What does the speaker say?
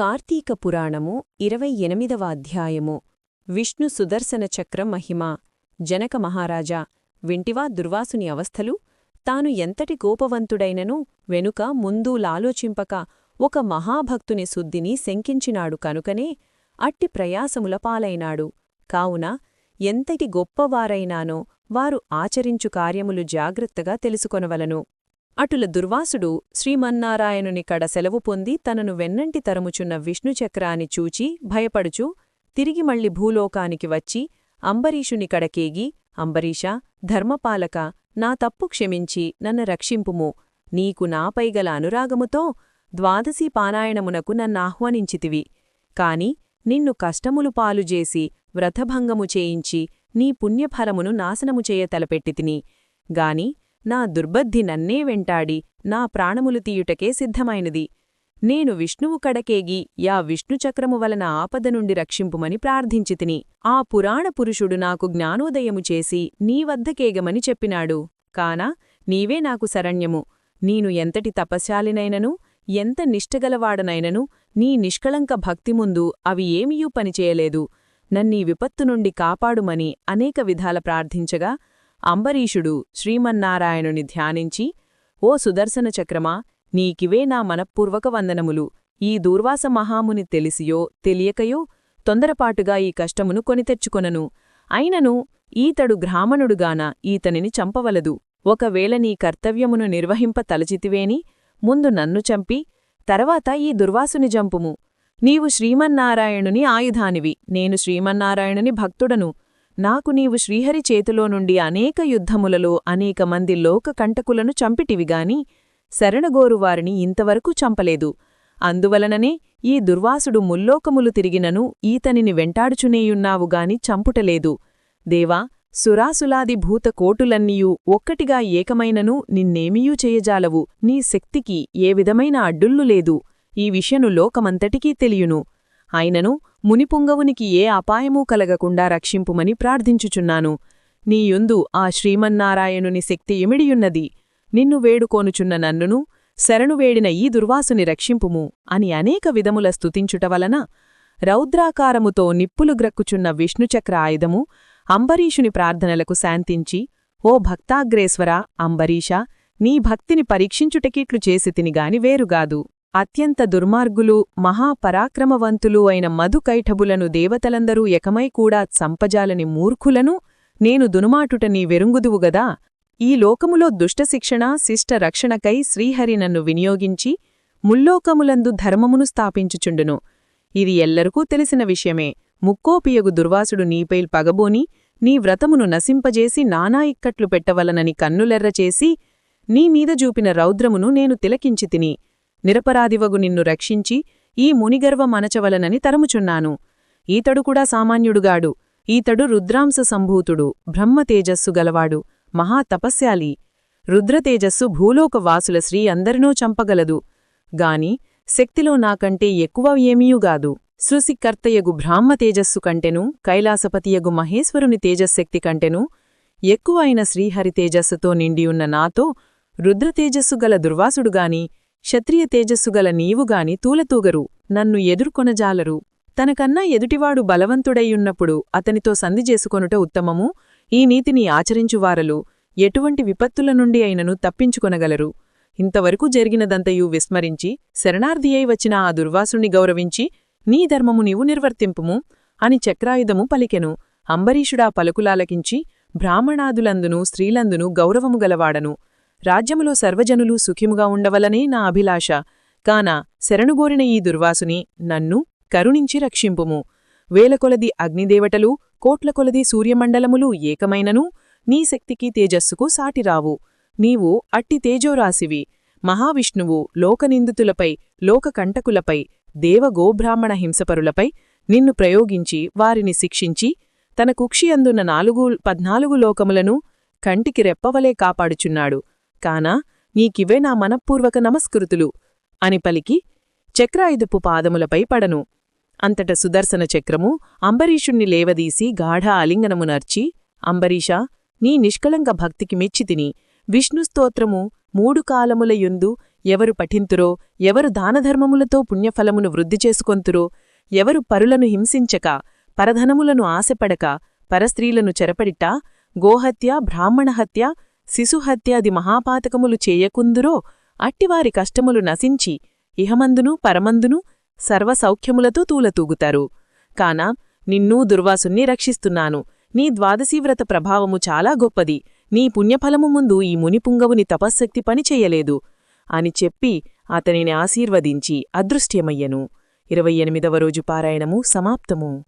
కార్తీక పురాణము ఇరవై ఎనిమిదవ అధ్యాయము. విష్ణు సుదర్శన చక్ర మహిమ. జనక మహారాజా వింటివా దుర్వాసుని అవస్థలు? తాను ఎంతటి కోపవంతుడైనను? వెనుక ముందు లాలోచింపక ఒక మహాభక్తుని శుద్ధిని శంకించినాడు కనుకనే అట్టి ప్రయాసముల పాలైనాడు. కావున ఎంతటి గొప్పవారైనానో వారు ఆచరించు కార్యములు జాగ్రత్తగా తెలుసుకొనవలను. అటుల దుర్వాసుడు శ్రీమన్నారాయణుని కడ సెలవు పొంది తనను వెన్నంటి తరముచున్న విష్ణుచక్రాన్ని చూచి భయపడుచు తిరిగి మళ్ళీ భూలోకానికి వచ్చి అంబరీషుని కడకేగి అంబరీషా ధర్మపాలక నా తప్పు క్షమించి నన్ను రక్షింపుము. నీకు నాపైగల అనురాగముతో ద్వాదశీ పానాయణమునకు నన్నాహ్వానించితివి కాని నిన్ను కష్టములు పాలుజేసి వ్రతభంగము చేయించి నీ పుణ్యఫలమును నాశనము చేయ తలపెట్టితిని. గాని నా దుర్బద్ధి నన్నే వెంటాడి నా ప్రాణములు తీయుటకే సిద్ధమైనది. నేను విష్ణువు కడకేగి యా విష్ణుచక్రము వలన ఆపద నుండి రక్షింపుమని ప్రార్థించితిని ఆ పురాణ పురుషుడు నాకు జ్ఞానోదయము చేసి నీవద్దకేగమని చెప్పినాడు. కానా నీవే నాకు శరణ్యము. నీను ఎంతటి తపశాలినైనను ఎంత నిష్టగలవాడనైనను నీ నిష్కళంక భక్తి ముందు అవి ఏమీయూ పనిచేయలేదు. నన్నీ విపత్తు నుండి కాపాడుమని అనేక విధాల ప్రార్థించగా అంబరీషుడు శ్రీమన్నారాయణుని ధ్యానించి ఓ సుదర్శన చక్రమా నీకివే నా మనఃపూర్వక వందనములు. ఈ దూర్వాస మహాముని తెలిసియో తెలియకయో తొందరపాటుగా ఈ కష్టమును కొనితెచ్చుకొనను అయినను ఈతడు గ్రామణుడుగాన ఈతనిని చంపవలదు. ఒకవేళ నీ కర్తవ్యమును నిర్వహింప తలచితివేని ముందు నన్ను చంపి తర్వాత ఈ దుర్వాసుని జంపుము. నీవు శ్రీమన్నారాయణుని ఆయుధానివి. నేను శ్రీమన్నారాయణుని భక్తుడను. నాకు నీవు శ్రీహరి చేతిలో నుండి అనేక యుద్ధములలో అనేక మంది లోక కంటకులను చంపిటివిగాని శరణగోరువారిని ఇంతవరకు చంపలేదు. అందువలననే ఈ దుర్వాసుడు ముల్లోకములు తిరిగినను ఈతనిని వెంటాడుచునేయున్నావుగాని చంపుటలేదు. దేవా సురాసులాది భూత కోటులన్నీయూ ఒక్కటిగా ఏకమైనను నిన్నేమీయూ చేయజాలవు. నీ శక్తికి ఏ విధమైన అడ్డుల్లు లేదు. ఈ విషయను లోకమంతటికీ తెలియును. అయినను మునిపుంగవునికి ఏ అపాయమూ కలగకుండా రక్షింపుమని ప్రార్థించుచున్నాను. నీయుందు ఆ శ్రీమన్నారాయణుని శక్తి ఇమిడియున్నది నిన్ను వేడుకోనుచున్న నన్నును శరణు వేడిన ఈ దుర్వాసుని రక్షింపుము అని అనేక విధముల స్తుతించుట వలన రౌద్రాకారముతో నిప్పులు గ్రక్కుచున్న విష్ణుచక్ర ఆయుధము అంబరీషుని ప్రార్థనలకు శాంతించి ఓ భక్తాగ్రేశ్వర అంబరీష నీ భక్తిని పరీక్షించుటకిట్లు చేసితినిగాని వేరుగాదు. అత్యంత దుర్మార్గులు మహాపరాక్రమవంతులు అయిన మధుకైఠబులను దేవతలందరూ ఎకమై కూడా సంపజాలని మూర్ఖులను నేను దునుమాటుట నీ వెరుంగుదువుగదా ఈ లోకములో దుష్టశిక్షణ శిష్ట రక్షణకై శ్రీహరి నన్ను వినియోగించి ముల్లోకములందు ధర్మమును స్థాపించుచుండును. ఇది ఎల్లరికూ తెలిసిన విషయమే. ముక్కోపియగు దుర్వాసుడు నీపై పగబోని నీ వ్రతమును నశింపజేసి నానా ఇక్కట్లు పెట్టవలనని కన్నులెర్రచేసి నీమీద చూపిన రౌద్రమును నేను తిలకించితిని నిరపరాధివగు నిన్ను రక్షించి ఈ మునిగర్వ మనచవలనని తరముచున్నాను. ఈతడు కూడా సామాన్యుడుగాడు. ఈతడు రుద్రాంశ సంభూతుడు. బ్రహ్మతేజస్సు గలవాడు. మహాతపస్యాలి రుద్రతేజస్సు భూలోకవాసుల శ్రీ అందరినో చంపగలదు. గాని శక్తిలో నాకంటే ఎక్కువ ఏమీయుగాదు సృసికర్తయగు బ్రాహ్మతేజస్సు కంటెను కైలాసపతియగు మహేశ్వరుని తేజశక్తి కంటెను ఎక్కువ అయిన శ్రీహరి తేజస్సుతో నిండియున్న నాతో రుద్రతేజస్సు గల దుర్వాసుడుగాని క్షత్రియ తేజస్సుగల నీవుగాని తూలతూగరు నన్ను ఎదుర్కొనజాలరు. తనకన్నా ఎదుటివాడు బలవంతుడైయున్నప్పుడు అతనితో సంధి చేసుకొనుట ఉత్తమము ఈ నీతిని ఆచరించువారలు ఎటువంటి విపత్తుల నుండి అయినను తప్పించుకొనగలరు. ఇంతవరకు జరిగినదంతయూ విస్మరించి శరణార్థియై వచ్చిన ఆ దుర్వాసుణ్ణి గౌరవించి నీ ధర్మము నీవు నిర్వర్తింపుము అని చక్రాయుధము పలికెను. అంబరీషుడా పలుకులాలకించి బ్రాహ్మణాదులందును స్త్రీలందును గౌరవము గలవాడను. రాజ్యములో సర్వజనులు సుఖిముగా ఉండవలనే నా అభిలాష. కాన శరణుగోరిన ఈ దుర్వాసుని నన్ను కరుణించి రక్షింపుము. వేలకొలది అగ్నిదేవటలు కోట్లకొలది సూర్యమండలములు ఏకమైనను నీ శక్తికి తేజస్సుకు సాటిరావు నీవు అట్టి తేజోరాశివి. మహావిష్ణువు లోకనిందితులపై లోకకంటకులపై దేవగోబ్రాహ్మణ హింసపరులపై నిన్ను ప్రయోగించి వారిని శిక్షించి తన కుక్షియందున్న నాలుగు పద్నాలుగు లోకములను కంటికి రెప్పవలే కాపాడుచున్నాడు. కానా నీకివే నా మనఃపూర్వక నమస్కృతులు. అని పలికి చక్రాయుధపు పాదములపై పడను. అంతట సుదర్శన చక్రము అంబరీషుణ్ణి లేవదీసి గాఢ అలింగనమునర్చి అంబరీషా నీ నిష్కళంక భక్తికి మెచ్చితిని విష్ణుస్తోత్రము మూడు కాలములయుందు ఎవరు పఠింతురో ఎవరు దానధర్మములతో పుణ్యఫలమును వృద్ధి చేసుకొంతురో ఎవరు పరులను హింసించక పరధనములను ఆశపడక పరస్త్రీలను చెరపడిట గోహత్య బ్రాహ్మణహత్య శిశుహత్యాది మహాపాతకములు చేయకుందురో అట్టివారి కష్టములు నశించి ఇహమందును పరమందును సర్వసౌఖ్యములతో తూలతూగుతారు. కాన నిన్నూ దుర్వాసుణ్ణి రక్షిస్తున్నాను. నీ ద్వాదశీవ్రత ప్రభావము చాలా గొప్పది. నీ పుణ్యఫలము ముందు ఈ మునిపుంగవుని తపశ్శక్తి పనిచెయ్యలేదు అని చెప్పి అతనిని ఆశీర్వదించి అదృశ్యమయ్యను. ఇరవై ఎనిమిదవ రోజు పారాయణము సమాప్తము.